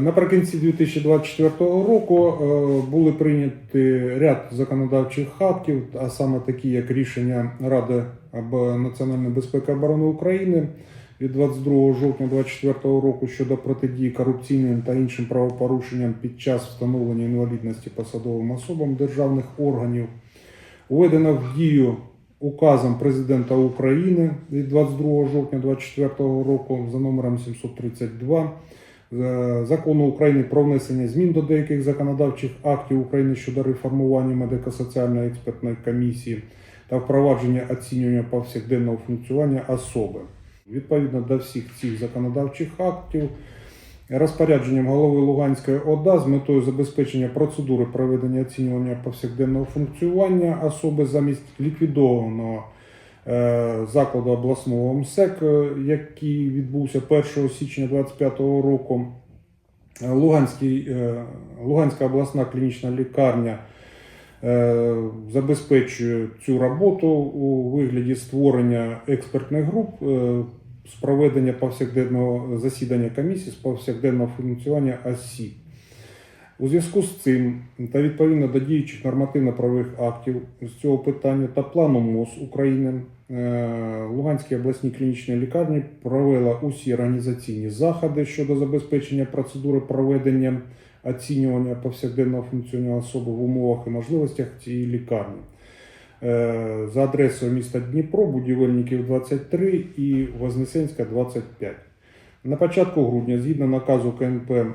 Наприкінці 2024 року е, були прийняті ряд законодавчих актів, а саме такі, як рішення Ради Національної безпеки і оборони України від 22 жовтня 2024 року щодо протидії корупційним та іншим правопорушенням під час встановлення інвалідності посадовим особам державних органів, введено в дію указом президента України від 22 жовтня 2024 року за номером 732 е, закону України про внесення змін до деяких законодавчих актів України щодо реформування медико-соціальної експертної комісії та впровадження оцінювання повсякденного функціонування особи. Відповідно до всіх цих законодавчих актів, розпорядженням голови Луганської ОДА з метою забезпечення процедури проведення оцінювання повсякденного функціонування особи замість ліквідованого е, закладу обласного МСЕК, е, який відбувся 1 січня 2025 року. Е, Луганський, е, Луганська обласна клінічна лікарня е, забезпечує цю роботу у вигляді створення експертних груп е, з проведення повсякденного засідання комісії з повсякденного функціонування осіб. У зв'язку з цим та відповідно до діючих нормативно-правових актів з цього питання та плану МОЗ України е, Луганській обласній клінічній лікарні провела усі організаційні заходи щодо забезпечення процедури проведення оцінювання повсякденного функціонування особи в умовах і можливостях цієї лікарні. Е, За адресою міста Дніпро, будівельників 23 і Вознесенська 25. На початку грудня, згідно наказу КНП е,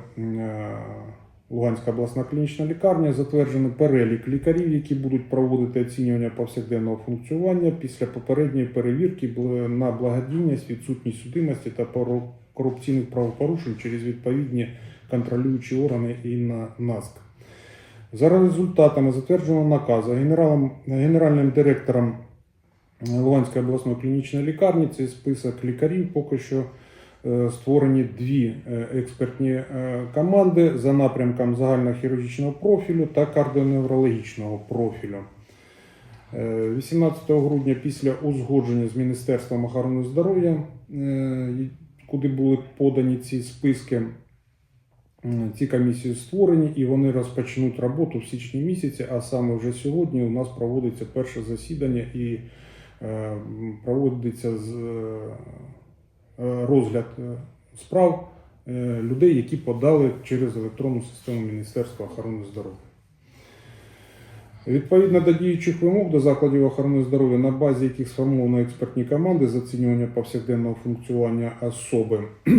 Луганська обласна клінічна лікарня, затверджений перелік лікарів, які будуть проводити оцінювання повсякденного функціонування після попередньої перевірки на благодійність, відсутність судимості та корупційних правопорушень через відповідні контролюючі органи і на НАСК. За результатами затвердженого наказу генералом, генеральним директором Луганської обласної клінічної лікарні цей список лікарів поки що створені дві е, експертні е, команди за напрямком загальнохірургічного профілю та кардіоневрологічного профілю. Е, 18 грудня після узгодження з Міністерством охорони здоров'я, е, куди були подані ці списки, Ці комісії створені і вони розпочнуть роботу в січні місяці, а саме вже сьогодні у нас проводиться перше засідання і е, проводиться з, е, розгляд е, справ е, людей, які подали через електронну систему Міністерства охорони здоров'я. Відповідно до діючих вимог до закладів охорони здоров'я, на базі яких сформовано експертні команди з оцінювання повсякденного функціонування особи.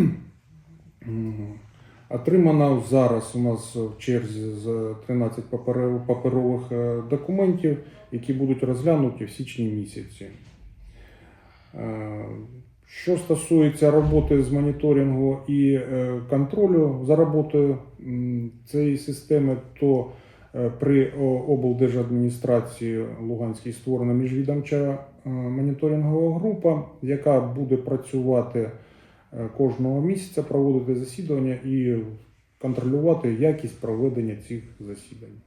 Отримано зараз у нас в черзі з 13 паперових е, документів, які будуть розглянуті в січні місяці. Що стосується роботи з моніторингу і е, контролю за роботою цієї системи, то е, при облдержадміністрації Луганській створена міжвідомча е, моніторингова група, яка буде працювати кожного місяця, проводити засідання і контролювати якість проведення цих засідань.